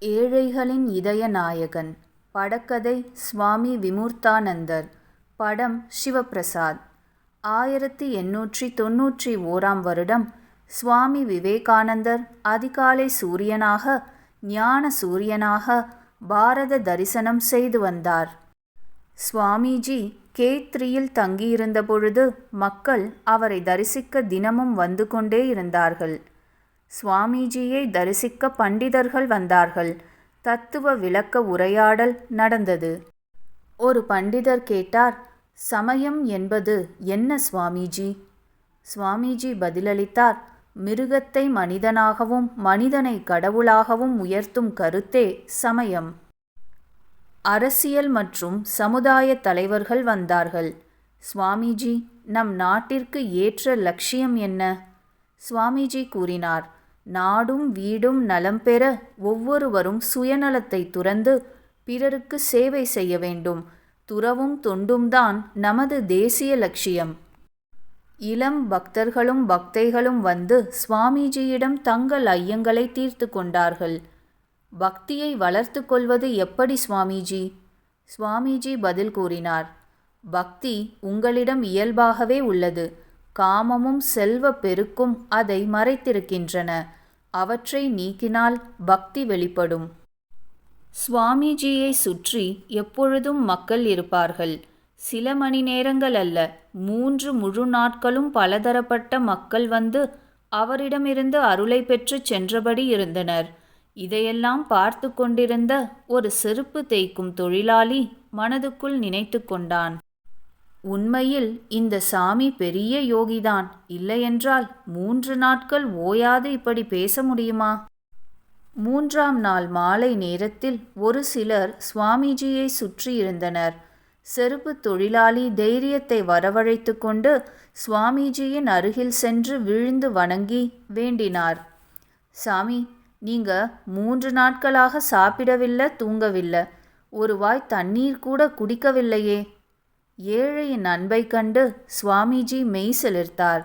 ஏழைகளின் இதய நாயகன். படக்கதை சுவாமி விமூர்த்தானந்தர். படம் சிவபிரசாத். ஆயிரத்தி எண்ணூற்றி தொன்னூற்றி ஓராம் வருடம் சுவாமி விவேகானந்தர் அதிகாலை சூரியனாக ஞான சூரியனாக பாரத தரிசனம் செய்து வந்தார். சுவாமிஜி கேத்ரியில் தங்கியிருந்த பொழுது மக்கள் அவரை தரிசிக்க தினமும் வந்து கொண்டே இருந்தார்கள். சுவாமிஜியை தரிசிக்க பண்டிதர்கள் வந்தார்கள். தத்துவ விளக்க உரையாடல் நடந்தது. ஒரு பண்டிதர் கேட்டார் சமயம் என்பது என்ன சுவாமிஜி? சுவாமிஜி பதிலளித்தார் மிருகத்தை மனிதனாகவும் மனிதனை கடவுளாகவும் உயர்த்தும் கருத்தே சமயம். அரசியல் மற்றும் சமுதாய தலைவர்கள் வந்தார்கள். சுவாமிஜி நம் நாட்டிற்கு ஏற்ற லட்சியம் என்ன? சுவாமிஜி கூறினார் நாடும் வீடும் நலம் பெற ஒவ்வொருவரும் சுயநலத்தை துறந்து பிறருக்கு சேவை செய்ய வேண்டும். துறவும் தொண்டும் தான் நமது தேசிய லட்சியம். இளம் பக்தர்களும் பக்தைகளும் வந்து சுவாமிஜியிடம் தங்கள் ஐயங்களை தீர்த்து கொண்டார்கள். பக்தியை வளர்த்து கொள்வது எப்படி சுவாமிஜி? சுவாமிஜி பதில் கூறினார். பக்தி உங்களிடம் இயல்பாகவே உள்ளது. காமமும் செல்வ பெருக்கும் அதை மறைத்திருக்கின்றன. அவற்றை நீக்கினால் பக்தி வெளிப்படும். சுவாமிஜியை சுற்றி எப்பொழுதும் மக்கள் இருப்பார்கள். சில மணி நேரங்கள் அல்ல மூன்று முழு நாட்களும் பலதரப்பட்ட மக்கள் வந்து அவரிடமிருந்து அருளை பெற்று சென்றபடி இருந்தனர். இதையெல்லாம் பார்த்து கொண்டிருந்த ஒரு செருப்பு தேய்க்கும் தொழிலாளி மனதுக்குள் நினைத்து கொண்டான். உண்மையில் இந்த சாமி பெரிய யோகிதான். இல்லையென்றால் மூன்று நாட்கள் ஓயாது இப்படி பேச முடியுமா? மூன்றாம் நாள் மாலை நேரத்தில் ஒரு சிலர் சுவாமிஜியை சுற்றி இருந்தனர். செருப்பு தொழிலாளி தைரியத்தை வரவழைத்து கொண்டு சுவாமிஜியின் அருகில் சென்று விழுந்து வணங்கி வேண்டினார். சாமி நீங்க மூன்று நாட்களாக சாப்பிடவில்லை தூங்கவில்லை. ஒரு வாய் தண்ணீர் கூட குடிக்கவில்லையே. ஏழையின் அன்பை கண்டு சுவாமிஜி மெய் செலுத்தார்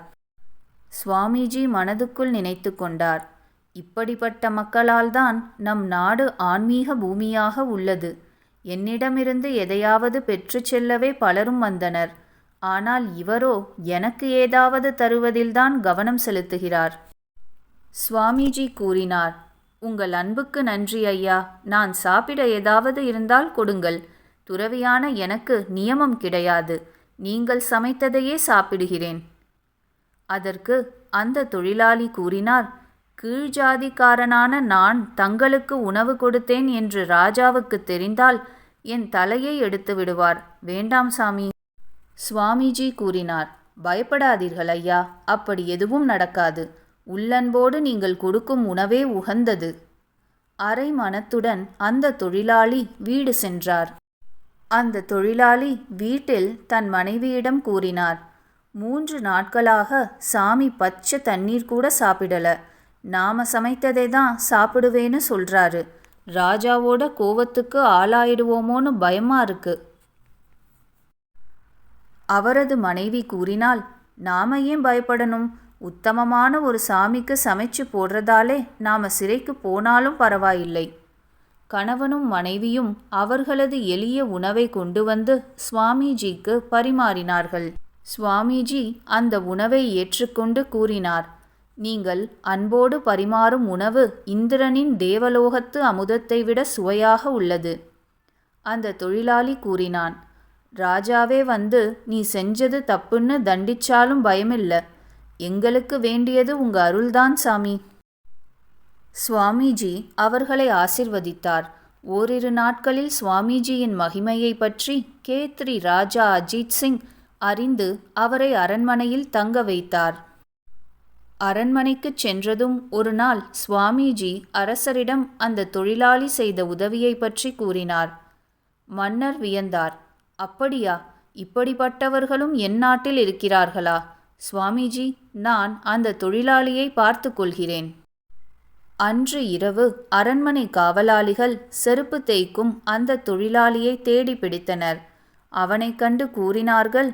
சுவாமிஜி மனதுக்குள் நினைத்து கொண்டார். இப்படிப்பட்ட மக்களால்தான் நம் நாடு ஆன்மீக பூமியாக உள்ளது. என்னிடமிருந்து எதையாவது பெற்று செல்லவே பலரும் வந்தனர். ஆனால் இவரோ எனக்கு ஏதாவது தருவதில்தான் கவனம் செலுத்துகிறார். சுவாமிஜி கூறினார் உங்கள் அன்புக்கு நன்றி ஐயா. நான் சாப்பிட ஏதாவது இருந்தால் கொடுங்கள். துறவியான எனக்கு நியமம் கிடையாது. நீங்கள் சமைத்ததையே சாப்பிடுகிறேன். அதற்கு அந்த தொழிலாளி கூறினார் கீழ்ஜாதிக்காரனான நான் தங்களுக்கு உணவு கொடுத்தேன் என்று ராஜாவுக்கு தெரிந்தால் என் தலையை எடுத்து விடுவார். வேண்டாம் சாமி. சுவாமிஜி கூறினார் பயப்படாதீர்கள் ஐயா அப்படி எதுவும் நடக்காது. உள்ளன்போடு நீங்கள் கொடுக்கும் உணவே உகந்தது. அரை மனத்துடன் அந்த தொழிலாளி வீடு சென்றார். அந்த தொழிலாளி வீட்டில் தன் மனைவியிடம் கூறினார் மூன்று நாட்களாக சாமி பச்சை தண்ணீர் கூட சாப்பிடல. நாம சமைத்ததை தான் சாப்பிடுவேன்னு சொல்றாரு. ராஜாவோட கோவத்துக்கு ஆளாயிடுவோமோன்னு பயமா இருக்கு. அவரது மனைவி கூறினால் நாம ஏன் பயப்படணும்? உத்தமமான ஒரு சாமிக்கு சமைச்சு போடுறதாலே நாம சிறைக்கு போனாலும் பரவாயில்லை. கணவனும் மனைவியும் அவர்களது எளிய உணவை கொண்டு வந்து சுவாமிஜிக்கு பரிமாறினார்கள். சுவாமிஜி அந்த உணவை ஏற்றுக்கொண்டு கூறினார் நீங்கள் அன்போடு பரிமாறும் உணவு இந்திரனின் தேவலோகத்து அமுதத்தை விட சுவையாக உள்ளது. அந்த தொழிலாளி கூறினான் ராஜாவே வந்து நீ செஞ்சது தப்புன்னு தண்டிச்சாலும் பயமில்ல. எங்களுக்கு வேண்டியது உங்க அருள்தான் சாமி. சுவாமிஜி அவர்களை ஆசிர்வதித்தார். ஓரிரு நாட்களில் சுவாமிஜியின் மகிமையை பற்றி கேத்ரி ராஜா அஜித் சிங் அறிந்து அவரை அரண்மனையில் தங்க வைத்தார். அரண்மனைக்குச் சென்றதும் ஒரு நாள் சுவாமிஜி அரசரிடம் அந்த தொழிலாளி செய்த உதவியை பற்றி கூறினார். மன்னர் வியந்தார். அப்படியா? இப்படிப்பட்டவர்களும் என் நாட்டில் இருக்கிறார்களா? சுவாமிஜி நான் அந்த தொழிலாளியை பார்த்து கொள்கிறேன். அன்று இரவு அரண்மனை காவலாளிகள் செருப்பு தேய்க்கும் அந்த தொழிலாளியை தேடி பிடித்தனர். அவனைக் கண்டு கூறினார்கள்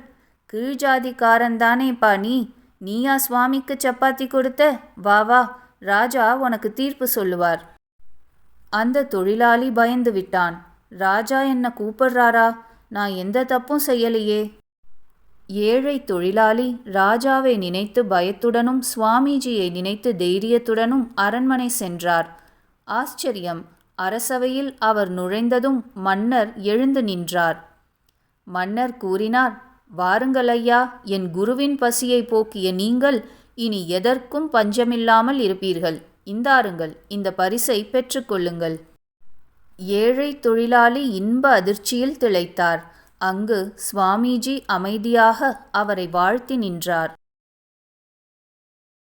கீழ்ஜாதிக்காரன்தானேப்பா நீ நீயா சுவாமிக்கு சப்பாத்தி கொடுத்த? வா வா ராஜா உனக்கு தீர்ப்பு சொல்லுவார். அந்த தொழிலாளி பயந்து விட்டான். ராஜா என்ன கூப்பிடுறாரா? நான் எந்த தப்பும் செய்யலையே. ஏழை தொழிலாளி ராஜாவை நினைத்து பயத்துடனும் சுவாமிஜியை நினைத்து தைரியத்துடனும் அரண்மனை சென்றார். ஆச்சரியம் அரசவையில் அவர் நுழைந்ததும் மன்னர் எழுந்து நின்றார். மன்னர் கூறினார் வாருங்கள் ஐயா என் குருவின் பசியை போக்கிய நீங்கள் இனி எதற்கும் பஞ்சமில்லாமல் இருப்பீர்கள். இந்தாருங்கள் இந்த பரிசை பெற்றுக்கொள்ளுங்கள் ஏழை தொழிலாளி இன்ப அதிர்ச்சியில் திளைத்தார். அங்கு சுவாமிஜி அமைதியாக அவரை வாழ்த்தி நின்றார்.